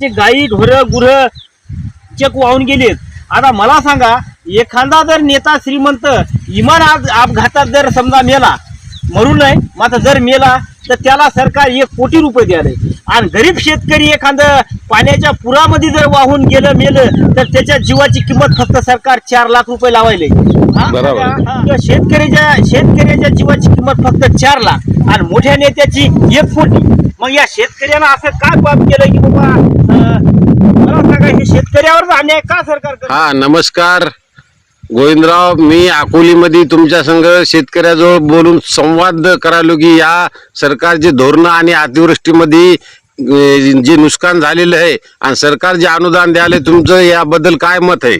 ते गाई ढोर गुर चेक वाहून गेलेत. आता मला सांगा एखादा जर नेता श्रीमंत इमान आज अपघातात जर समजा मेला मरू नये. मात्र जर मेला तर त्याला सरकार एक कोटी रुपये द्याले आणि गरीब शेतकरी एखादं पाण्याच्या पुरामध्ये जर वाहून गेलं मेलं तर त्याच्या जीवाची किंमत फक्त सरकार चार लाख रुपये लावायले. शेतकऱ्याच्या शेतकऱ्याच्या जीवाची किंमत फक्त चार लाख. आणि मोठ्या नेत्याची एक कोटी. मग या शेतकऱ्यानं असं काय पाप केलं की बाबा मला सांगा हे शेतकऱ्यावर अन्याय का सरकार? हा नमस्कार. गोविंदराव मी अकोलीमध्ये तुमच्या संघ शेतकऱ्याजवळ बोलून संवाद करायलो की या सरकारचे धोरणं आणि अतिवृष्टीमध्ये जे नुकसान झालेलं आहे आणि सरकार जे अनुदान द्यायला तुमचं याबद्दल काय मत आहे?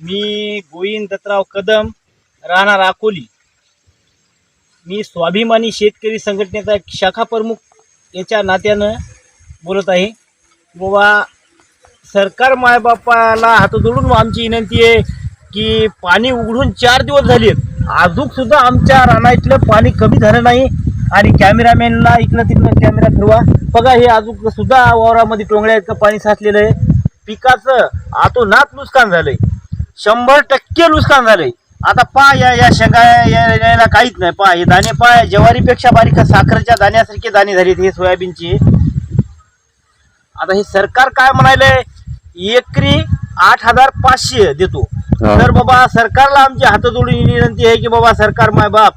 मी गोविंद दत्तराव कदम राहणार अकोली. मी स्वाभिमानी शेतकरी संघटनेचा शाखा प्रमुख याच्या नात्यानं बोलत आहे. बाबा सरकार मायबापाला हात जोडून आमची विनंती आहे की पाणी उघडून चार दिवस झाले अजून सुद्धा आमच्या रानातलं पाणी कमी झालं नाही. आणि कॅमेरामॅनला इकडं तिकडं कॅमेरा फिरवा. बघा हे अजून सुद्धा वावरामध्ये टोंगळ्या इतकं पाणी साचलेलं आहे. पिकाचं आतोनात नुकसान झालंय. शंभर टक्के नुकसान झालंय. आता पा या या शेंगा या- काहीच नाही. पा हे दाणे पा ज्वारीपेक्षा बारीक साखरेच्या दाण्यासारखे दाणे झालेत हे सोयाबीनचे. आता हे सरकार काय म्हणायलंय? एकरी आठ हजार पाचशे देतो. तर बाबा सरकारला आमची हात जोडून विनंती आहे की बाबा सरकार माय बाप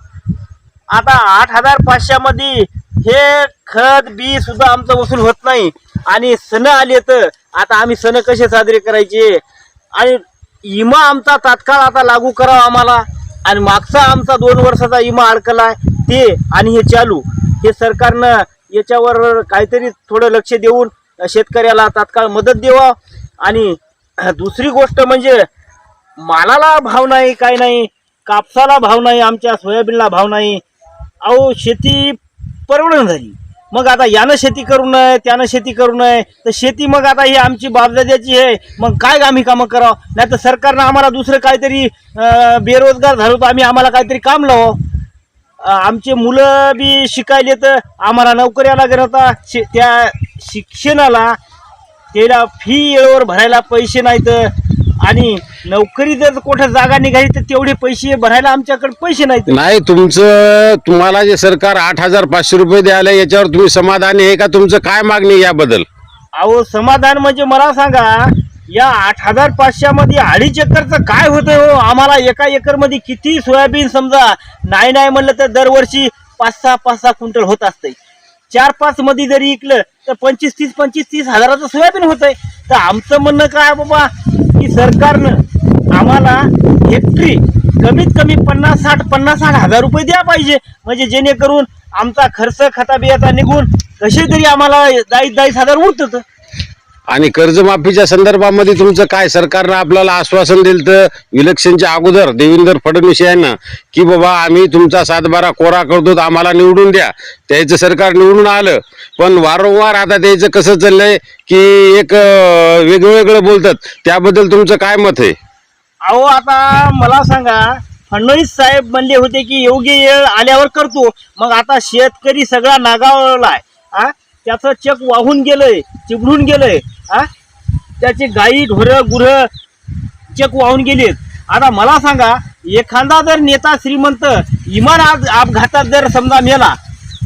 आता आठ हजार पाचशेमध्ये हे खत बी सुद्धा आमचं वसूल होत नाही. आणि सण आले तर आता आम्ही सण कसे साजरे करायचे? आणि इमा आमचा तात्काळ आता लागू करावा आम्हाला. आणि मागचा आमचा दोन वर्षाचा इमा अडकलाय ते आणि हे चालू. हे सरकारनं याच्यावर काहीतरी थोडं लक्ष देऊन शेतकऱ्याला तात्काळ मदत द्यावा. आणि दुसरी गोष्ट म्हणजे मालाला भाव नाही काय नाही कापसाला भाव नाही आमच्या सोयाबीनला भाव नाही. अहो शेती परवडण झाली. मग आता यानं शेती करू नये त्यानं शेती करू नये तर शेती मग आता ही आमची बापदाद्याची आहे. मग काय आम्ही कामं करावं? नाही तर सरकारनं आम्हाला दुसरं काहीतरी बेरोजगार झालो तर आम्ही आम्हाला काहीतरी काम लावावं आमचे मुलं बी शिकायले तर आम्हाला नोकऱ्या लागत होता. शि त्या शिक्षणाला त्याला फी वेळेवर भरायला पैसे नाहीत. आणि नोकरी जर कुठं जागा निघाली तर तेवढे पैसे भरायला आमच्याकडे पैसे नाहीत. नाही तुमचं तुम्हाला जे सरकार आठ हजार पाचशे रुपये द्यायला याच्यावर तुम्ही समाधानी आहे का? तुमचं काय मागणी आहे याबद्दल? अहो समाधान म्हणजे मला सांगा या आठ हजार पाचशेमध्ये अडीच एकरचं काय होतंय हो? आम्हाला एका एकरमध्ये किती सोयाबीन समजा नाही नाही म्हणलं तर दरवर्षी पाच सहा पाच सहा क्विंटल होत असतंय. चार पाच मध्ये जरी इकलं तर पंचवीस तीस पंचवीस तीस हजाराचं सोयाबीन होतंय. तर आमचं म्हणणं काय बाबा? की सरकारनं आम्हाला हेक्टरी कमीत कमी पन्नास साठ पन्नास साठ हजार रुपये द्या पाहिजे. म्हणजे जेणेकरून आमचा खर्च खता बियाचा निघून कसे तरी आम्हाला दाईस दाईस हजार उरतं. आणि कर्जमाफीच्या संदर्भामध्ये तुमचं काय? सरकारनं आपल्याला आश्वासन दिलं तर इलेक्शनच्या अगोदर देवेंद्र फडणवीस यांना की बाबा आम्ही तुमचा सातबारा कोरा करतो आम्हाला निवडून द्या. त्याचं सरकार निवडून आलं. पण वारंवार आता त्याचं कसं चाललंय की एक वेगवेगळं वेगळं वेगळं बोलतात. त्याबद्दल तुमचं काय मत आहे? अहो आता मला सांगा फडणवीस साहेब म्हणले होते की योग्य वेळ आल्यावर करतो. मग आता शेतकरी सगळा नागावलाय हा त्याचं चक वाहून गेलंय चिबडून गेलंय हा? त्याची गाई ढोर गुर चक वाहून गेलीत. आता मला सांगा एखादा जर नेता श्रीमंत इमान आज अपघातात जर समजा मेला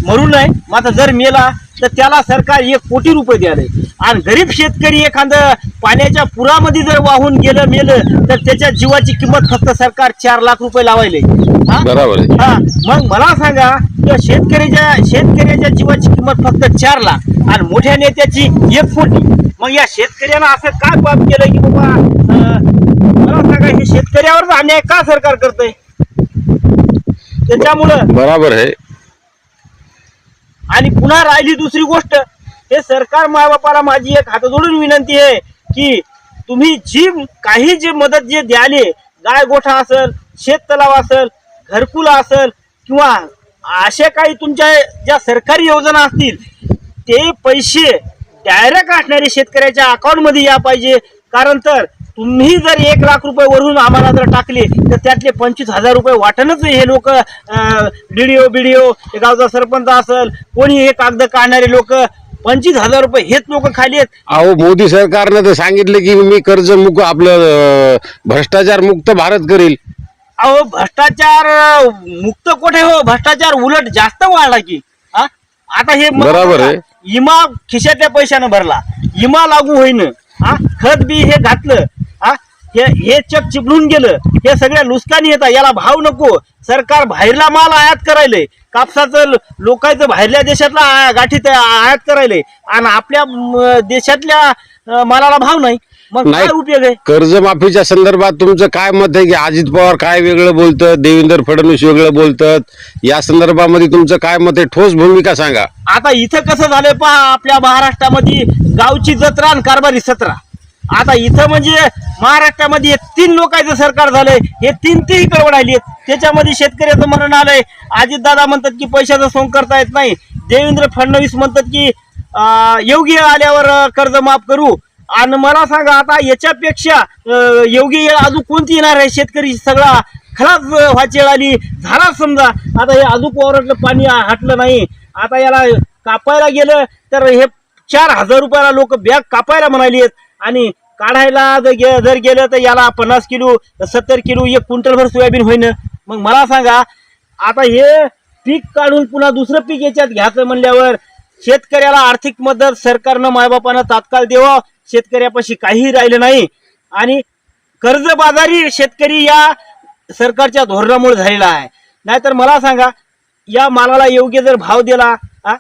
मरू नये मात्र जर मेला तर त्याला सरकार एक कोटी रुपये द्याले आणि गरीब शेतकरी एखादं पाण्याच्या पुरामध्ये जर वाहून गेलं मेलं तर त्याच्या जीवाची किंमत फक्त सरकार चार लाख रुपये लावायले? बरोबर हा. मग मला सांगा शेतकऱ्याच्या शेतकऱ्याच्या जीवाची किंमत फक्त चार लाख आणि मोठ्या नेत्याची एक कोटी. मग या शेतकऱ्यानं असं काय पाप केलं की बाबा मला सांगा हे शेतकऱ्यावर अन्याय का सरकार करतंय? त्याच्यामुळं बरोबर आहे. आणि पुन्हा राहिली दुसरी गोष्ट. हे सरकार मायबापाला माझी एक हात जोडून विनंती आहे की तुम्ही जी काही जे मदत जे द्याले गाय गोठा असेल शेत तलाव असेल घरकुल असेल किंवा अशा काही तुमच्या ज्या सरकारी योजना असतील ते पैसे डायरेक्ट असणारे शेतकऱ्याच्या अकाउंटमध्ये या पाहिजे. कारण तर तुम्ही जर एक लाख रुपये वरून आम्हाला जर टाकले तर त्यातले पंचवीस हजार रुपये वाटणच हे लोक डीडीओ बीडीओ गावचा सरपंच असेल कोणी हे कागद काढणारे लोक पंचवीस हजार रुपये हेच लोक खाली आहेत. अहो मोदी सरकारनं तर सांगितलं की मी कर्ज मुक्त आपलं भ्रष्टाचार मुक्त भारत करील. अहो भ्रष्टाचार मुक्त कुठे हो? भ्रष्टाचार उलट जास्त वाढला की हा? आता हे बराबर आहे. इमा खिशातल्या पैशानं भरला. इमा लागू होईन हा? खत बी हे घातलं हा हे चक चिपळून गेलं. हे सगळ्या नुकसानी येतात याला भाव नको. सरकार बाहेरला माल आयात करायलंय कापसाचं लोकांचं बाहेरल्या देशातला गाठीत आयात करायलंय आणि आपल्या देशातल्या मालाला भाव नाही. मग. काय उपयोग आहे? कर्जमाफीच्या संदर्भात तुमचं काय मत आहे की अजित पवार काय वेगळं बोलतात देवेंद्र फडणवीस वेगळं बोलतात? या संदर्भामध्ये तुमचं काय मत आहे? ठोस भूमिका सांगा. आता इथं कसं झालंय पहा आपल्या महाराष्ट्रामध्ये गावची जत्रा आणि कारभारी सत्रा. आता इथं म्हणजे महाराष्ट्रामध्ये तीन लोकांचं सरकार झालंय. हे तीन तीही गडबड आली आहेत. त्याच्यामध्ये शेतकऱ्याचं मरण आलंय. अजितदादा म्हणतात की पैशाचं सोंग करता येत नाही. देवेंद्र फडणवीस म्हणतात की योगी आल्यावर कर्ज माफ करू. आणि मला सांगा आता याच्यापेक्षा योगी अजून कोणती येणार आहे? शेतकरी सगळा खराच व्हायची आली. झाला समजा. आता हे अजून वावरातलं पाणी हटलं नाही. आता याला कापायला गेलं तर हे चार हजार रुपयाला लोक बॅग कापायला म्हणाली आहेत. आणि काढायला जर गे- जर गेलं तर याला पन्नास किलो सत्तर किलो एक क्विंटलभर सोयाबीन होईन. मग मला सांगा आता हे पीक काढून पुन्हा दुसरं पीक याच्यात घ्यायचं म्हणल्यावर शेतकऱ्याला आर्थिक मदत सरकारनं मायबापानं तात्काळ द्यावं शेतकऱ्यापाशी काहीही राहिलं नाही. आणि कर्जबाजारी शेतकरी या सरकारच्या धोरणामुळे झालेला आहे. नाहीतर मला सांगा या मालाला योग्य जर भाव दिला हा,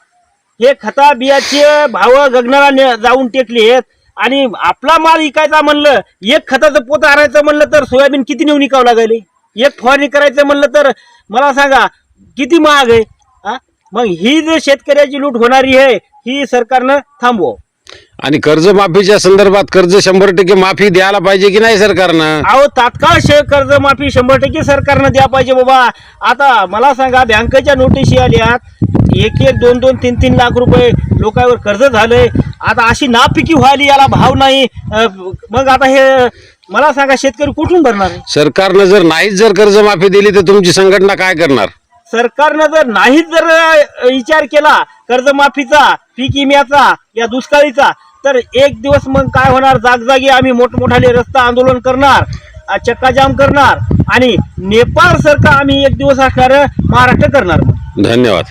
हे खता बियाचे भाव गगनाला जाऊन टेकले आहेत आणि आपला माल विकायचा म्हणलं एक खताचं पोत आणायचं म्हणलं तर सोयाबीन किती नेऊन विकावं लागेल? एक फवारणी करायचं म्हणलं तर मला सांगा किती महाग आहे? हा? मग ही जर शेतकऱ्याची लूट होणारी आहे ही सरकारनं थांबव आणि कर्जमाफीच्या संदर्भात कर्ज शंभर टक्के माफी द्यायला पाहिजे की नाही सरकारनं? अहो तात्काळ शे कर्जमाफी शंभर टक्के सरकारनं द्या पाहिजे बाबा. आता मला सांगा बँकेच्या नोटिशी आल्यात एक एक दोन दोन तीन तीन लाख रुपये लोकांवर कर्ज झालंय. आता अशी नापिकी व्हायली याला भाव नाही. अं, मग आता हे मला सांगा शेतकरी कुठून भरणार? सरकारनं जर नाहीच जर कर्जमाफी दिली तर तुमची संघटना काय करणार? सरकारनं जर नाहीच जर अं, विचार केला कर्जमाफीचा पीक विम्याचा या दुष्काळीचा तर एक दिवस मग काय होणार? जागजागी आम्ही मोठमोठाले रस्ता आंदोलन करणार अं, चक्काजाम करणार आणि नेपाळ सरकार आम्ही एक दिवस असणार महाराष्ट्र करणार. धन्यवाद.